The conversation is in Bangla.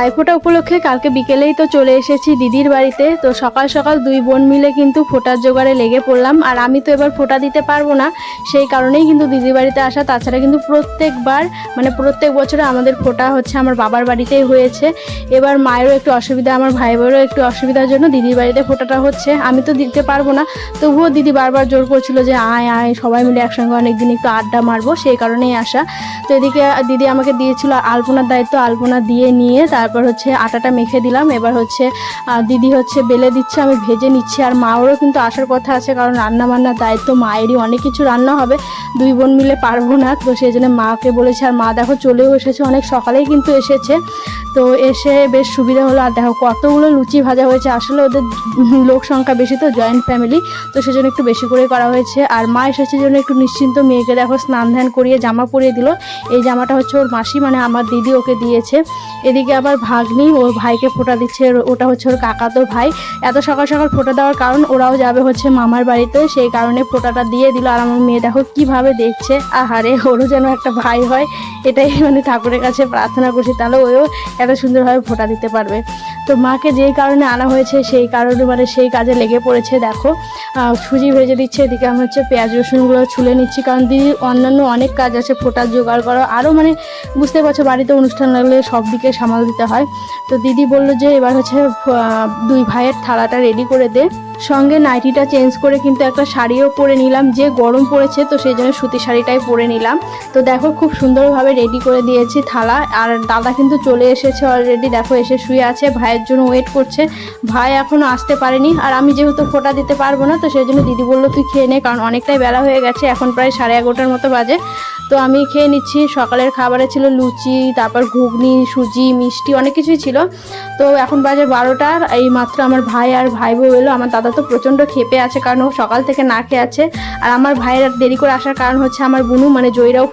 ভাইফোঁটা উপলক্ষে কালকে বিকেলেই তো চলে এসেছি দিদির বাড়িতে। তো সকাল সকাল দুই বোন মিলে কিন্তু ফোটার জোগাড়ে লেগে পড়লাম। আর আমি তো এবার ফোঁটা দিতে পারব না, সেই কারণেই কিন্তু দিদির বাড়িতে আসা। তাছাড়া কিন্তু প্রত্যেকবার মানে প্রত্যেক বছরে আমাদের ফোঁটা হচ্ছে আমার বাবার বাড়িতেই হয়েছে। এবার মায়েরও একটু অসুবিধা, আমার ভাই বোনেরও একটু অসুবিধার জন্য দিদির বাড়িতে ফোঁটাটা হচ্ছে। আমি তো দিতে পারব না, তবুও দিদি বারবার জোর করছিল যে আয় আয়, সবাই মিলে একসঙ্গে অনেকদিন একটু আড্ডা মারবো, সেই কারণেই আসা। তো এদিকে দিদি আমাকে দিয়েছিল আলপনার দায়িত্ব, আলপনা দিয়ে নিয়ে তারপর হচ্ছে আটাটা মেখে দিলাম। এবার হচ্ছে দিদি হচ্ছে বেলে দিচ্ছে, আমি ভেজে নিচ্ছি। আর মাওরও কিন্তু আসার কথা আছে, কারণ রান্না বান্নার দায়িত্ব মায়েরই। অনেক কিছু রান্না হবে, দুই বোন মিলে পারব না। তো সেই জন্য মাকে বলেছে, আর মা, দেখো, চলেও এসেছে, অনেক সকালেই কিন্তু এসেছে। তো এসে বেশ সুবিধা হলো। আর দেখো, কতগুলো লুচি ভাজা হয়েছে। আসলে ওদের লোক সংখ্যা বেশি তো, জয়েন্ট ফ্যামিলি। তো সেজন্য একটু বেশি করে করা হয়েছে। আর মা এসেছে জন্য একটু নিশ্চিন্ত মেয়েকে দেখো, স্নান ধ্যান করিয়ে জামা পরিয়ে দিল। এই জামাটা হচ্ছে ওর মাসি মানে আমার দিদি ওকে দিয়েছে। এদিকে আবার ভাগ্নি ওর ভাইকে ফোটা দিচ্ছে। ওটা হচ্ছে ওর কাকাতো ভাই। এত সকাল সকাল ফোটা দেওয়ার কারণ ওরাও যাবে হচ্ছে মামার বাড়িতে। সেই কারণে ফোটাটা দিয়ে দিল। আর আমার মেয়ে দেখো কীভাবে দেখছে। আহারে, ওরও যেন একটা ভাই হয়। এটাই মানে ঠাকুরের কাছে প্রার্থনা করছি। তাহলে ওও এত সুন্দরভাবে ফোটা দিতে পারবে। তো মাকে যেই কারণে আনা হয়েছে, সেই কারণে মানে সেই কাজে লেগে পড়েছে, দেখো। সুজি ভেজে দিচ্ছে, এদিকে আমি হচ্ছে পেঁয়াজ রসুনগুলো ছুলে নিচ্ছি, কারণ দিদির অন্যান্য অনেক কাজ আছে, ফোটার জোগাড় করা আরও মানে বুঝতে পারছ, বাড়িতে অনুষ্ঠান লাগলে সব দিকে সামাল দিতে হয়। তো দিদি বলল যে, এবার হচ্ছে দুই ভাইয়ের থালাটা রেডি করে দে। সঙ্গে নাইটিটা চেঞ্জ করে কিন্তু একটা শাড়িও পরে নিলাম, যে গরম পড়েছে, তো সেই জন্য সুতি শাড়িটাই পরে নিলাম। তো দেখো, খুব সুন্দরভাবে রেডি করে দিয়েছি থালা, আর দাদা কিন্তু চলে এসেছে অলরেডি দেখো, এসে শুয়ে আছে, ভাইয়ের জন্য ওয়েট করছে। ভাই এখনও আসতে পারেনি আর আমি যেহেতু ফোটা দিতে পারব না, তো সেই জন্য দিদি বলল, তুই খেয়ে নে। কারণ অনেকটাই বেলা হয়ে গেছে, এখন প্রায় সাড়ে এগারোটার মতো বাজে। তো আমি খেয়ে নিচ্ছি। সকালের খাবারে ছিল লুচি, তারপর ঘুগনি, সুজি, মিষ্টি অনেক কিছুই ছিল। তো এখন বাজে বারোটার এই মাত্র আমার ভাই আর ভাই বউ এলো। আমার দাদা তো প্রচণ্ড খেপে আছে, কারণ ও সকাল থেকে না খেয়ে আছে। আর আমার ভাইয়ের দেরি করে আসার কারণ হচ্ছে আমার বুনু মানে জয়রাও